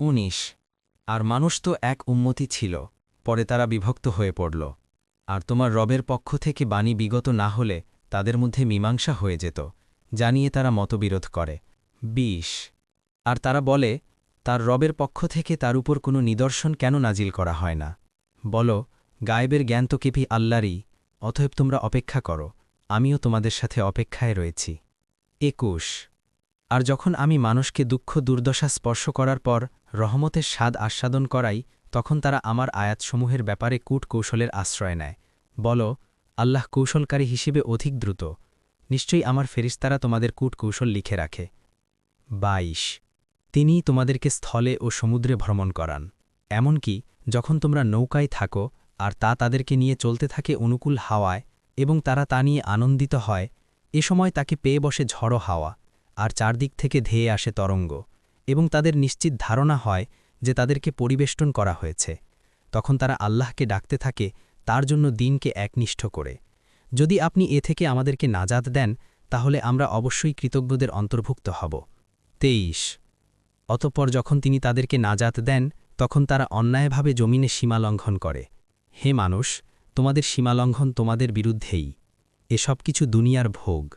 উনিশ। আর মানুষ তো এক উন্মতি ছিল, পরে তারা বিভক্ত হয়ে পড়ল। আর তোমার রবের পক্ষ থেকে বাণী বিগত না হলে তাদের মধ্যে মীমাংসা হয়ে যেত জানিয়ে তারা মতবিরোধ করে। ২০ আর তারা বলে, তার রবের পক্ষ থেকে তার উপর কোনো নিদর্শন কেন নাজিল করা হয় না? বল, গায়েবের জ্ঞান তো কেপি আল্লাহরই, অতএব তোমরা অপেক্ষা করো, আমিও তোমাদের সাথে অপেক্ষায় রয়েছি। একুশ। আর যখন আমি মানুষকে দুঃখ দুর্দশা স্পর্শ করার পর রহমতের স্বাদ আস্বাদন করাই, তখন তারা আমার আয়াতসমূহের ব্যাপারে কূট কৌশলের আশ্রয় নেয়। বল, আল্লাহ কৌশলকারী হিসেবে অধিক দ্রুত। নিশ্চয়ই আমার ফেরিস্তারা তোমাদের কূট কৌশল লিখে রাখে। ২২ তিনিই তোমাদেরকে স্থলে ও সমুদ্রে ভ্রমণ করান। এমনকি যখন তোমরা নৌকায় থাকো আর তা তাদেরকে নিয়ে চলতে থাকে অনুকূল হাওয়ায় এবং তারা তা নিয়ে আনন্দিত হয়, এ সময় তাকে পেয়ে বসে ঝড়ো হাওয়া। আর চারদিক থেকে ধেয়ে আসে তরঙ্গ এবং তাদের নিশ্চিত ধারণা হয় যে তাদেরকে পরিবেষ্টন করা হয়েছে। তখন তারা আল্লাহকে ডাকতে থাকে, তার জন্য দিনকে একনিষ্ঠ করে। যদি আপনি এ থেকে আমাদেরকে নাজাদ দেন, তাহলে আমরা অবশ্যই কৃতজ্ঞদের অন্তর্ভুক্ত হব। তেইশ। অতঃপর যখন তিনি তাদেরকে নাজাত দেন, তখন তারা অন্যায়ভাবে জমিনে সীমালঙ্ঘন করে। হে মানুষ, তোমাদের সীমালঙ্ঘন তোমাদের বিরুদ্ধেই। এসব কিছু দুনিয়ার ভোগ।